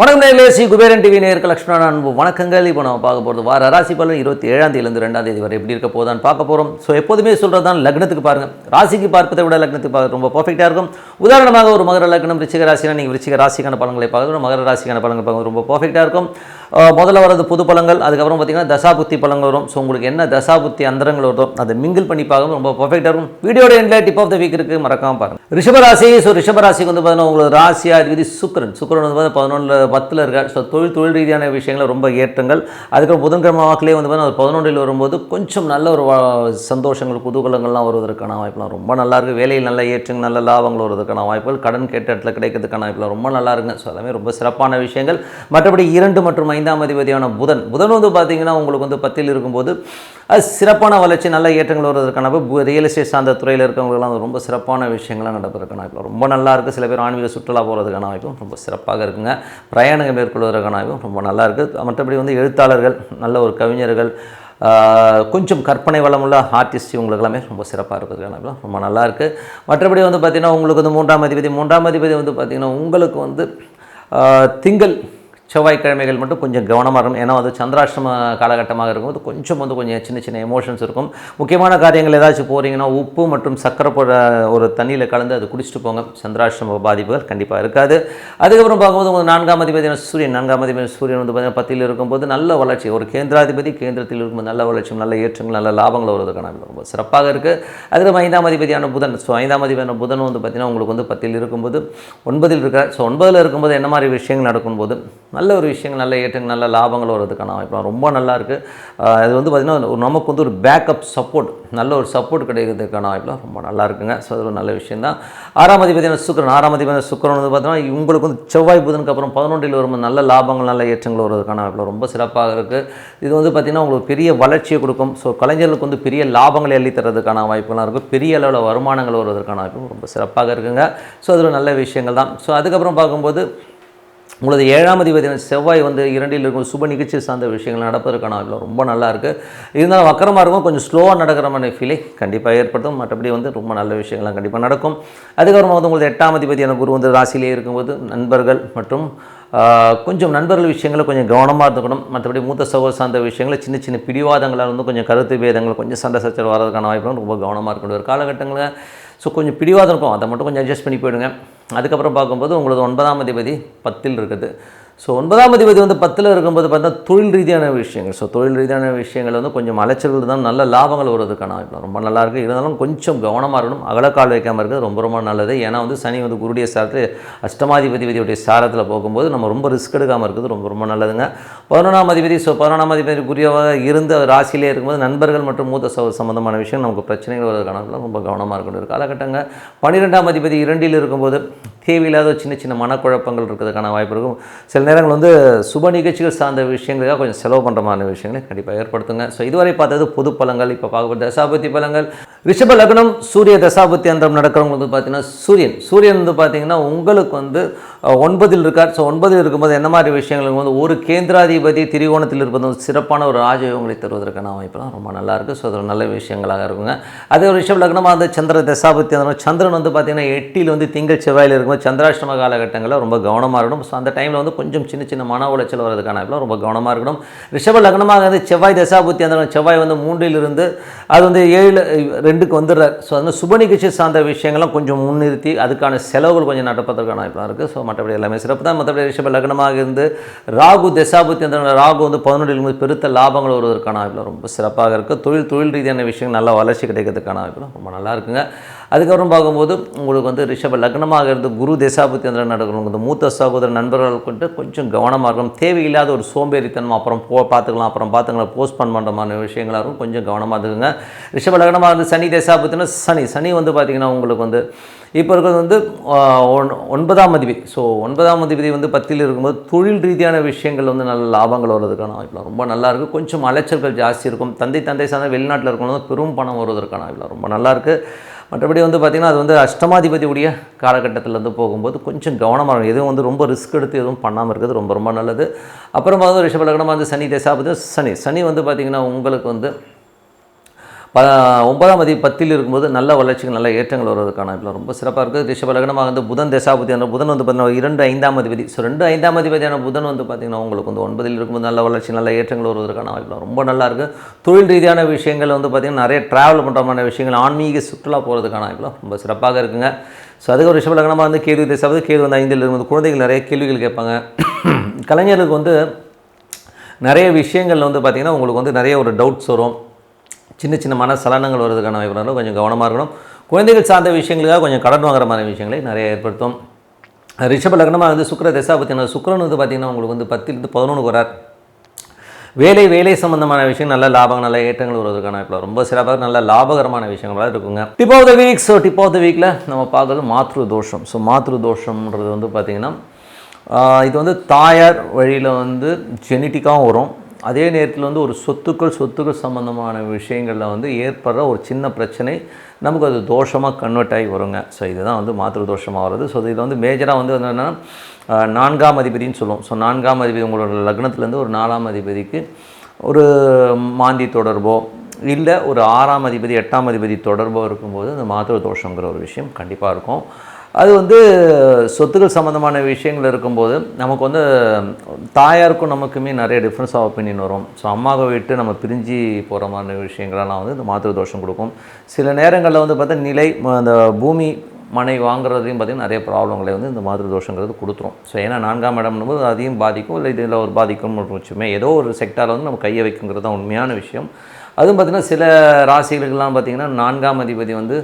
வணக்கம் நேர்களே C Kuberan TV நேருக்கு லக்ஷ்மணன் அன்பு வணக்கங்கள். இப்போ நம்ம பார்க்க போகிறது வார ராசி பலன் இருபத்தி ஏழாம் தேதியிலேருந்து ரெண்டாம் தேதி வரை எப்படி இருக்க போதான்னு பார்க்க போகிறோம் ஸோ எப்போதுமே சொல்கிறது தான் லக்னத்துக்கு பாருங்கள் ராசிக்கு பார்ப்பதை விட லக்னத்துக்கு பார்க்க ரொம்ப பர்ஃபெக்டாக இருக்கும். உதாரணமாக ஒரு மகர லக்னம் ரிச்சிக ராசினா நீங்கள் ரிச்சிக ராசிக்கான பலன்களை பார்க்கணும் மகர ராசிக்கான பலன்கள் பார்க்க ரொம்ப பர்ஃபெக்டாக இருக்கும். முதல்ல வரது புது பழங்கள் அதுக்கப்புறம் பார்த்தீங்கன்னா தசாபுத்தி பழங்கள் வரும். ஸோ உங்களுக்கு என்ன தசாபுத்தி அந்தரங்கள் வருதோ அதை மிங்கிள் பண்ணி பார்க்க ரொம்ப பர்ஃபெக்டாக இருக்கும். வீடியோட எண்டில் டிப் ஆஃப் த வீக் இருக்குது மறக்காம பாருங்கள் ரிஷபராசி ஸோ ரிஷபராசிக்கு வந்து பார்த்தீங்கன்னா உங்களுக்கு ராசியா அதிபதி சுக்கரன். சுக்கரன் வந்து பார்த்தீங்கன்னா பதினொன்றில் பத்தில் இருக்கார். ஸோ தொழில் தொழில் ரீதியான விஷயங்களை ரொம்ப ஏற்றங்கள். அதுக்கப்புறம் புதன்கிழமை வாக்கிலே வந்து பார்த்தீங்கன்னா பதினொன்றில் வரும்போது கொஞ்சம் நல்ல ஒரு வா- சந்தோஷங்கள் குதூகலங்கள்லாம் வருவதற்கான வாய்ப்புலாம் ரொம்ப நல்லா இருக்குது வேலையில் நல்ல ஏற்றங்கள் நல்ல லாபங்கள் வருவதற்கான வாய்ப்புகள். கடன் கேட்ட இடத்துல கிடைக்கிறதுக்கான வாய்ப்புலாம் ரொம்ப நல்லா இருக்குங்க. ஸோ எல்லாமே ரொம்ப சிறப்பான விஷயங்கள். மற்றபடி இரண்டு மற்றும் ஐந்தாம் அதிபதியான புதன். புதன் வந்து பார்த்திங்கன்னா உங்களுக்கு வந்து பத்தில் இருக்கும்போது அது சிறப்பான வளர்ச்சி நல்ல ஏற்றங்கள் வருவதற்கான ரியல் எஸ்டேட் சார்ந்த துறையில் இருக்கிறவங்களுக்குலாம் ரொம்ப சிறப்பான விஷயங்கள்லாம் நடப்பதற்கான வாய்ப்பு. ரொம்ப நல்லா இருக்குது சில பேர் ஆன்மீக சுற்றுலா போகிறதுக்கான வாய்ப்பும் ரொம்ப சிறப்பாக இருக்குங்க. பிரயாணங்கள் மேற்கொள்வதற்கான வாய்ப்பும் ரொம்ப நல்லா இருக்குது மற்றபடி வந்து எழுத்தாளர்கள் நல்ல ஒரு கவிஞர்கள் கொஞ்சம் கற்பனை வளமுள்ள ஆர்டிஸ்ட் இவங்களுக்கு எல்லாமே ரொம்ப சிறப்பாக இருக்கிறதுக்கான ரொம்ப நல்லா இருக்குது மற்றபடி வந்து பார்த்திங்கன்னா உங்களுக்கு வந்து மூன்றாம் அதிபதி மூன்றாம் அதிபதி வந்து பார்த்திங்கன்னா உங்களுக்கு வந்து திங்கள் செவ்வாய்க்கிழமைகள் மட்டும் கொஞ்சம் கவனமாக இருக்கும் ஏன்னா அது சந்திராஷ்டம காலகட்டமாக இருக்கும்போது கொஞ்சம் வந்து கொஞ்சம் சின்ன சின்ன எமோஷன்ஸ் இருக்கும். முக்கியமான காரியங்கள் ஏதாச்சும் போகிறீங்கன்னா உப்பு மற்றும் சக்கரை போட ஒரு தண்ணியில் கலந்து அது குடிச்சிட்டு போங்க. சந்திராஷ்டம பாதிப்புகள் கண்டிப்பாக இருக்காது. அதுக்கப்புறம் பார்க்கும்போது உங்கள் நான்காம் அதிபதி சூரியன் நான்காம் அதிபதி சூரியன் வந்து பார்த்தீங்கன்னா பத்தில் இருக்கும்போது நல்ல வளர்ச்சி. ஒரு கேந்திராதிபதி கேந்திரத்தில் இருக்கும்போது நல்ல வளர்ச்சி நல்ல ஏற்றங்கள் நல்ல லாபங்கள் வருவதற்கான ரொம்ப சிறப்பாக இருக்குது அதுக்கப்புறம் ஐந்தாம் அதிபதியான புதன். ஸோ ஐந்தாம் அதிபதியான புதன் வந்து பார்த்திங்கன்னா உங்களுக்கு வந்து பத்தில் இருக்கும்போது ஒன்பதில் இருக்கிற ஸோ ஒன்பதில் இருக்கும்போது என்ன மாதிரி விஷயங்கள் நடக்கும்போது? நல்ல ஒரு விஷயங்கள் நல்ல ஏற்றங்கள் நல்ல லாபங்கள் வர்றதுக்கான வாய்ப்பு ரொம்ப நல்லா இருக்குது அது வந்து பார்த்திங்கன்னா ஒரு நமக்கு வந்து ஒரு பேக்கப் சப்போர்ட் நல்ல ஒரு சப்போர்ட் கிடைக்கிறதுக்கான வாய்ப்புலாம் ரொம்ப நல்லா இருக்குங்க ஸோ அது ஒரு நல்ல விஷயம் தான் ஆறாம் அதிபதியான சுக்கரன் ஆறாம் அதிபதியான சுக்கரன் வந்து பார்த்தீங்கன்னா உங்களுக்கு வந்து செவ்வாய் புதனுக்கு அப்புறம் பதினொன்றில் வரும்போது நல்ல லாபங்கள் நல்ல ஏற்றங்கள் வர்றதுக்கான வாய்ப்பு ரொம்ப சிறப்பாக இருக்குது இது வந்து பார்த்திங்கன்னா உங்களுக்கு பெரிய வளர்ச்சியை கொடுக்கும். ஸோ கலைஞர்களுக்கு வந்து பெரிய லாபங்களை அள்ளி தரதுக்கான வாய்ப்புலாம் இருக்கும் பெரிய அளவில் வருமானங்கள் வருவதற்கான வாய்ப்பு ரொம்ப சிறப்பாக இருக்குங்க. ஸோ அதில் நல்ல விஷயங்கள் தான். ஸோ அதுக்கப்புறம் பார்க்கும்போது உங்களது ஏழாம் அதிபதி செவ்வாய் வந்து இரண்டில் இருக்கும் சுப நிகழ்ச்சி சார்ந்த விஷயங்கள் நடப்பதற்கான வாய்ப்பு ரொம்ப நல்லா இருக்குது இருந்தாலும் வக்கரமாக இருக்கும் கொஞ்சம் ஸ்லோவாக நடக்கிற மாதிரி ஃபீலிங் கண்டிப்பாக ஏற்படுத்தும். மற்றபடி வந்து ரொம்ப நல்ல விஷயங்கள்லாம் கண்டிப்பாக நடக்கும். அதுக்கப்புறமா வந்து உங்களது எட்டாம் அதிபதியான குரு வந்து ராசியிலே இருக்கும்போது நண்பர்கள் மற்றும் கொஞ்சம் நண்பர்கள் விஷயங்களை கொஞ்சம் கவனமாக இருந்துக்கணும். மற்றபடி மூத்த சகோதர சார்ந்த விஷயங்களை சின்ன சின்ன பிடிவாதங்களால் வந்து கொஞ்சம் கருத்து பேதங்கள் கொஞ்சம் சண்டை சச்சரவு வரதுக்கான வாய்ப்பு ரொம்ப கவனமாக இருக்கணும். ஒரு காலகட்டங்களில் ஸோ கொஞ்சம் பிடிவாதம் இருக்கும். அதை மட்டும் கொஞ்சம் அட்ஜஸ்ட் பண்ணி போயிடுங்க. அதுக்கப்புறம் பார்க்கும்போது உங்களது ஒன்பதாம் அதிபதி பத்தில் இருக்குது. ஸோ ஒன்பதாம் அதிபதி வந்து பத்தில் இருக்கும்போது பார்த்தா தொழில் ரீதியான விஷயங்கள். ஸோ தொழில் ரீதியான விஷயங்கள் வந்து கொஞ்சம் அலைச்சல்கள் தான் நல்ல லாபங்கள் வருவதற்கான வாய்ப்பு ரொம்ப நல்லா இருக்குது இருந்தாலும் கொஞ்சம் கவனமாக இருக்கணும். அகலக்கால் வைக்காமல் இருக்கிறது ரொம்ப ரொம்ப நல்லது. ஏன்னா வந்து சனி வந்து குருடைய சாரத்தில் அஷ்டமாதிபதிபதியுடைய சாரத்தில் போகும்போது நம்ம ரொம்ப ரிஸ்க் எடுக்காமல் இருக்கிறது ரொம்ப ரொம்ப நல்லதுங்க. பதினொன்றாம் அதிபதி ஸோ பதினொன்றாம் அதிபதி குரியவாக இருந்து ராசியிலே இருக்கும்போது நண்பர்கள் மற்றும் மூத்த சகோதர சம்பந்தமான விஷயம் நமக்கு பிரச்சனைகள் வருவதற்கான ரொம்ப கவனமாக இருக்கணும். ஒரு காலகட்டங்க. பன்னிரெண்டாம் அதிபதி இரண்டில் இருக்கும்போது தேவையில்லாத சின்ன சின்ன மனக்குழப்பங்கள் இருக்கிறதுக்கான வாய்ப்பு இருக்கும். சில நேரங்கள் வந்து சுப நிகழ்ச்சிகள் சார்ந்த விஷயங்களுக்காக கொஞ்சம் செலவு பண்ணுற மாதிரி விஷயங்களை கண்டிப்பாக ஏற்படுத்துங்க. ஸோ இதுவரை பார்த்தது பொது பலங்கள் இப்போ பார்க்கப்பட்ட தசாபதி பலங்கள் ரிஷப லக்னம் சூரிய தசாபதி நடக்கிறவங்களுக்கு நடக்கிறவங்க வந்து பார்த்தீங்கன்னா சூரியன். சூரியன் வந்து பார்த்தீங்கன்னா உங்களுக்கு வந்து ஒன்பதில் இருக்கார். ஸோ ஒன்பதில் இருக்கும்போது என்ன மாதிரி விஷயங்கள்? வந்து ஒரு கேந்திராதிபதி திரிகோணத்தில் இருப்பது வந்து சிறப்பான ஒரு ராஜயோகங்களை தருவதற்கான வாய்ப்பெல்லாம் ரொம்ப நல்லாயிருக்கு ஸோ அதில் நல்ல விஷயங்களாக இருக்குங்க. அதே ஒரு ரிஷப லக்னமாக வந்து சந்திர தசாபத்தியந்திரம் சந்திரன் வந்து பார்த்தீங்கன்னா எட்டியில் வந்து திங்கள் செவ்வாயில் இருக்கும்போது சந்திராஷ்டம காலகட்டங்களில் ரொம்ப கவனமாக இருக்கணும். ஸோ அந்த டைமில் வந்து கொஞ்சம் சின்ன சின்ன மன உளைச்சல் வரதுக்கான வாய்ப்புலாம் ரொம்ப கவனமாக இருக்கணும். ரிஷப லக்னமாக வந்து செவ்வாய் தசாபுத்தி செவ்வாய் வந்து மூன்றில் இருந்து அது வந்து ஏழு ரெண்டுக்கு வந்துடுறார். ஸோ அந்த சுப நிகழ்ச்சி சார்ந்த விஷயங்கள்லாம் கொஞ்சம் முன்னிறுத்தி அதுக்கான செலவுகள் கொஞ்சம் நடப்பதற்கான வாய்ப்புலாம் இருக்குது ஸோ மற்றபடி எல்லாமே சிறப்பு தான். மற்றபடி ரிஷப லக்னமாக இருந்து ராகு தசாபுத்தி அந்த ராகு வந்து பதினொன்றில் பெருத்த லாபங்கள் வருவதற்கான வாய்ப்புலாம் ரொம்ப சிறப்பாக இருக்குது தொழில் தொழில் ரீதியான விஷயங்கள் நல்லா வளர்ச்சி கிடைக்கிறதுக்கான வாய்ப்புலாம் ரொம்ப நல்லா இருக்குங்க. அதுக்கப்புறம் பார்க்கும்போது உங்களுக்கு வந்து ரிஷப லக்னமாக இருந்து குரு தசாபுத்தி அந்த நடக்கணும். இந்த மூத்த சகோதர நண்பர்கள் கொண்டு கொஞ்சம் கவனமாக இருக்கணும். தேவையில்லாத ஒரு சோம்பேறித்தனம் அப்புறம் போ பார்த்துக்கலாம் அப்புறம் பார்த்துக்கலாம் போஸ்ட்போன் பண்ணுற மாதிரி விஷயங்களாக இருக்கும். கொஞ்சம் கவனமாக இருக்குங்க ரிஷப லக்னமாக இருந்து சனி தசாபுத்தினா சனி சனி வந்து பார்த்திங்கன்னா உங்களுக்கு வந்து இப்போ இருக்கிறது வந்து ஒன்- ஒன்பதாம் அதிபதி. ஸோ ஒன்பதாம் அதிபதி வந்து பத்தில் இருக்கும்போது தொழில் ரீதியான விஷயங்கள் வந்து நல்ல லாபங்கள் வர்றதுக்கான வாய்ப்புலாம் ரொம்ப நல்லா இருக்குது கொஞ்சம் அலைச்சல்கள் ஜாஸ்தி இருக்கும். தந்தை தந்தை சார்ந்த வெளிநாட்டில் இருக்கணும் பெரும் பணம் வருவதற்கான வாய்ப்பில் ரொம்ப நல்லாயிருக்கு மற்றபடி வந்து பார்த்திங்கன்னா அது வந்து அஷ்டமாதிபதியுடைய காலகட்டத்தில் வந்து போகும்போது கொஞ்சம் கவனமாக இருக்கும் எதுவும் வந்து ரொம்ப ரிஸ்க் எடுத்து எதுவும் பண்ணாமல் இருக்கிறது ரொம்ப ரொம்ப நல்லது. அப்புறம் வந்து ரிஷபலகனமாக வந்து சனி தேசாபதி சனி. சனி வந்து பார்த்திங்கன்னா உங்களுக்கு வந்து ப ஒன்பதாம் அதிபதி பத்தில் இருக்கும்போது நல்ல வளர்ச்சிகள் நல்ல ஏற்றங்கள் வருவதற்கான இப்போ ரொம்ப சிறப்பாக இருக்குது. ரிஷப லக்னமாக வந்து புதன் தசாபதி அந்த புதன் வந்து பார்த்தீங்கன்னா இரண்டு ஐந்தாம் அதிபதி. ஸோ ரெண்டு ஐந்தாம் அதிபதியான புதன் வந்து பார்த்திங்கன்னா உங்களுக்கு வந்து ஒன்பதில் இருக்கும்போது நல்ல வளர்ச்சி நல்ல ஏற்றங்கள் வருவதற்கான வாய்ப்பு ரொம்ப நல்லா இருக்குது தொழில் ரீதியான விஷயங்கள் வந்து பார்த்திங்கன்னா நிறைய ட்ராவல் பண்ணுறமான விஷயங்கள் ஆன்மீக சுற்றுலா போகிறதுக்கான வாய்ப்பு ரொம்ப சிறப்பாக இருக்குங்க. ஸோ அதுக்கு ஒரு ரிஷப லக்னமாக வந்து கேது தசாபதி கேது வந்து ஐந்தில் இருக்கும்போது குழந்தைகள் நிறைய கேள்விகள் கேட்பாங்க. கலைஞர்களுக்கு வந்து நிறைய விஷயங்கள் வந்து பார்த்திங்கன்னா உங்களுக்கு வந்து நிறைய ஒரு டவுட்ஸ் வரும். சின்ன சின்ன மன சலனங்கள் வருவதற்கான வாய்ப்பு கொஞ்சம் கவனமாக இருக்கணும். குழந்தைகள் சார்ந்த விஷயங்களுக்காக கொஞ்சம் கடன் வாங்குற மாதிரி விஷயங்களை நிறைய ஏற்படுத்தும். ரிஷப லக்னமாக வந்து சுக்கர தசா பார்த்தீங்கன்னா சுக்கரன் வந்து பார்த்திங்கன்னா உங்களுக்கு வந்து பத்திலிருந்து பதினொன்று வரார். வேலை வேலை சம்பந்தமான விஷயம் நல்ல லாபம் நல்ல ஏற்றங்கள் வருவதற்கான இப்போ ரொம்ப சிறப்பாக நல்ல லாபகரமான விஷயங்களாக இருக்குங்க. Tip of the week so tip of the வீக்கில் நம்ம பார்க்குறது மாத்ரு தோஷம். ஸோ மாத்ரு தோஷம்ன்றது வந்து பார்த்திங்கன்னா இது வந்து தாயார் வழியில் வந்து ஜெனட்டிக்காகவும் வரும். அதே நேரத்தில் வந்து ஒரு சொத்துக்கள் சொத்துக்கள் சம்மந்தமான விஷயங்களில் வந்து ஏற்படுற ஒரு சின்ன பிரச்சனை நமக்கு அது தோஷமாக கன்வெர்ட் ஆகி வருங்க. ஸோ இதுதான் வந்து மாத்திரு தோஷமாக வருது ஸோ இதில் வந்து மேஜராக வந்து என்னென்னா நான்காம் அதிபதின்னு சொல்லுவோம். ஸோ நான்காம் அதிபதி உங்களோட லக்னத்துலேருந்து ஒரு நாலாம் அதிபதிக்கு ஒரு மாந்தி தொடர்போ இல்லை ஒரு ஆறாம் அதிபதி எட்டாம் அதிபதி தொடர்போ இருக்கும்போது அந்த மாத்திரு தோஷங்கிற ஒரு விஷயம் கண்டிப்பாக இருக்கும். அது வந்து சொத்துக்கள் சம்மந்தமான விஷயங்கள் இருக்கும்போது நமக்கு வந்து தாயாருக்கும் நமக்குமே நிறைய டிஃப்ரென்ஸ் ஆஃப் ஒப்பீனியன் வரும். ஸோ அம்மாவை விட்டு நம்ம பிரிஞ்சு போகிற மாதிரி விஷயங்களெல்லாம் வந்து இந்த மாத்திரை தோஷம் கொடுக்கும். சில நேரங்களில் வந்து பார்த்தா நிலை ம- அந்த பூமி மனை வாங்குறதையும் பார்த்திங்கன்னா நிறைய ப்ராப்ளங்களை வந்து இந்த மாதிரி தோஷங்கிறது கொடுத்துரும். ஸோ ஏன்னா நான்காம் இடம்னும் போது அதையும் பாதிக்கும் இல்லை இதில் ஒரு பாதிக்கும் வச்சுமே ஏதோ ஒரு செக்டாரில் வந்து நம்ம கையை வைக்குங்கிறது தான் உண்மையான விஷயம். அதுவும் பார்த்திங்கன்னா சில ராசிகளுக்கெல்லாம் பார்த்திங்கன்னா நான்காம் அதிபதி வந்து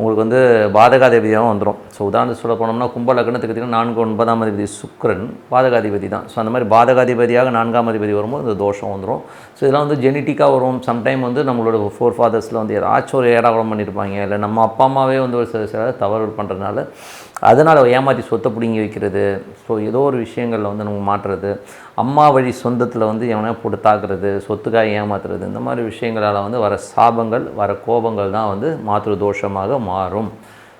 உங்களுக்கு வந்து பாதகாதிபதியாகவும் வந்துடும் ஸோ உதாரணத்துக்கு சொல்ல போனோம்னா கும்ப லக்னத்துக்கு பார்த்தீங்கன்னா நான்கு ஒன்பதாம் அதிபதி சுக்கரன் பாதகாதிபதி தான். ஸோ அந்த மாதிரி பாதகாதிபதியாக நான்காம் அதிபதி வரும்போது இந்த தோஷம் வந்துடும் ஸோ இதெல்லாம் வந்து ஜெனட்டிக்காக வரும். சம்டைம் வந்து நம்மளோட ஃபோர் ஃபாதர்ஸில் வந்து யாராச்சும் ஒரு ஏடாகுளம் பண்ணியிருப்பாங்க இல்லை நம்ம அப்பா அம்மாவே வந்து ஒரு சில சில தவறு பண்ணுறதுனால அதனால் ஏமாற்றி சொத்தை பிடுங்கி வைக்கிறது. ஸோ ஏதோ ஒரு விஷயங்களில் வந்து நம்ம மாட்டுறது. அம்மா வழி சொந்தத்தில் வந்து எவனையா போட்டு தாக்குறது சொத்துக்காக ஏமாத்துறது. இந்த மாதிரி விஷயங்களால் வந்து வர சாபங்கள் வர கோபங்கள் தான் வந்து மாத்திரு தோஷமாக மாறும்.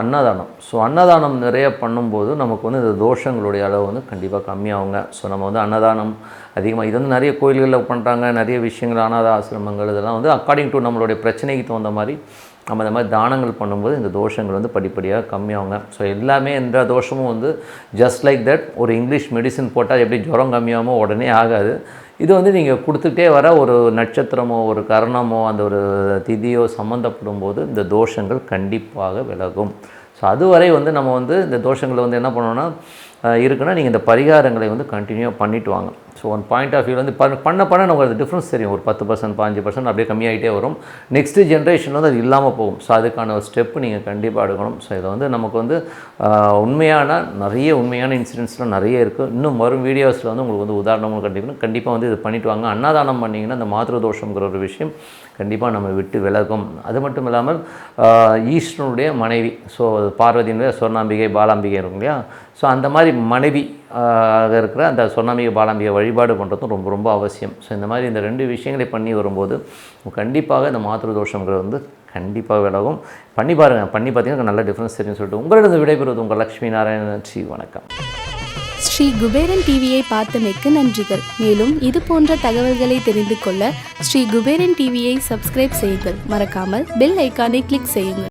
அன்னதானம். ஸோ அன்னதானம் நிறைய பண்ணும்போது நமக்கு வந்து இந்த தோஷங்களுடைய அளவு வந்து கண்டிப்பாக கம்மியாகுங்க. ஸோ நம்ம வந்து அன்னதானம் அதிகமாக இது வந்து நிறைய கோயில்களில் பண்ணுறாங்க நிறைய விஷயங்கள் அனாத ஆசிரமங்கள் இதெல்லாம் வந்து அக்கார்டிங் டு நம்மளுடைய பிரச்சனைக்கு தகுந்த மாதிரி நம்ம இந்த மாதிரி தானங்கள் பண்ணும்போது இந்த தோஷங்கள் வந்து படிப்படியாக கம்மியாகுங்க. ஸோ எல்லாமே எந்த தோஷமும் வந்து ஜஸ்ட் லைக் தட் ஒரு இங்கிலீஷ் மெடிசின் போட்டால் எப்படி ஜுரம் கம்மியாகுமோ உடனே ஆகாது. இது வந்து நீங்கள் கொடுத்துட்டே வர ஒரு நட்சத்திரமோ ஒரு கரணமோ அந்த ஒரு திதியோ சம்மந்தப்படும் போது இந்த தோஷங்கள் கண்டிப்பாக விலகும். ஸோ அதுவரை வந்து நம்ம வந்து இந்த தோஷங்களை வந்து என்ன பண்ணோன்னா இருக்குன்னா நீங்கள் இந்த பரிகாரங்களை வந்து கண்டினியூ பண்ணிவிட்டு வாங்க. So one point of view வந்து பண்ண பண்ண பண்ண நமக்கு அது டிஃப்ரென்ஸ் தெரியும். ஒரு பத்து பர்சன்ட் பாஞ்சு பர்சன்ட் அப்படியே கம்மியாகிட்டே வரும். நெக்ஸ்ட்டு ஜென்ரேஷன் வந்து அது இல்லாமல் போகும். ஸோ அதுக்கான ஒரு ஸ்டெப்பு நீங்கள் கண்டிப்பாக எடுக்கணும். ஸோ இதை வந்து நமக்கு வந்து உண்மையான நிறைய உண்மையான இன்சிடென்ட்ஸ்லாம் நிறைய இருக்குது இன்னும் வரும் வீடியோஸில் வந்து உங்களுக்கு வந்து உதாரணமும் கண்டிப்பாக கண்டிப்பாக வந்து இது பண்ணிட்டு வாங்க. அன்னதானம் பண்ணிங்கன்னா அந்த மாத்திரு தோஷங்கிற ஒரு விஷயம் கண்டிப்பாக நம்ம விட்டு விலகும். அது மட்டும் இல்லாமல் ஆஹ், ஈஸ்வரனுடைய மனைவி. ஸோ பார்வதியினுடைய சொர்ணாம்பிகை பாலாம்பிகை இருக்கும் இல்லையா? ஸோ அந்த மாதிரி மனைவி இருக்கிற அந்த சொர்ணாம்பிகை பாலாம்பிகை வழிபாடு பண்ணுறதும் ரொம்ப ரொம்ப அவசியம். ஸோ இந்த மாதிரி இந்த ரெண்டு விஷயங்களை பண்ணி வரும்போது கண்டிப்பாக இந்த மாத்திரு தோஷங்கிறது வந்து கண்டிப்பாக விலகும். பண்ணி பாருங்கள் பண்ணி பார்த்தீங்கன்னா நல்ல டிஃப்ரென்ஸ் தெரியும் சொல்லிட்டு. உங்களிடம் விடைபெறுவது உங்கள் லக்ஷ்மி நாராயணன். ஸ்ரீ வணக்கம். ஸ்ரீ குபேரன் டிவியை பார்த்தமைக்கு நன்றிகள். மேலும் இது போன்ற தகவல்களை தெரிந்து கொள்ள ஸ்ரீ குபேரன் டிவியை சப்ஸ்கிரைப் செய்யுங்கள். மறக்காமல் பெல் ஐக்கானை கிளிக் செய்யுங்கள்.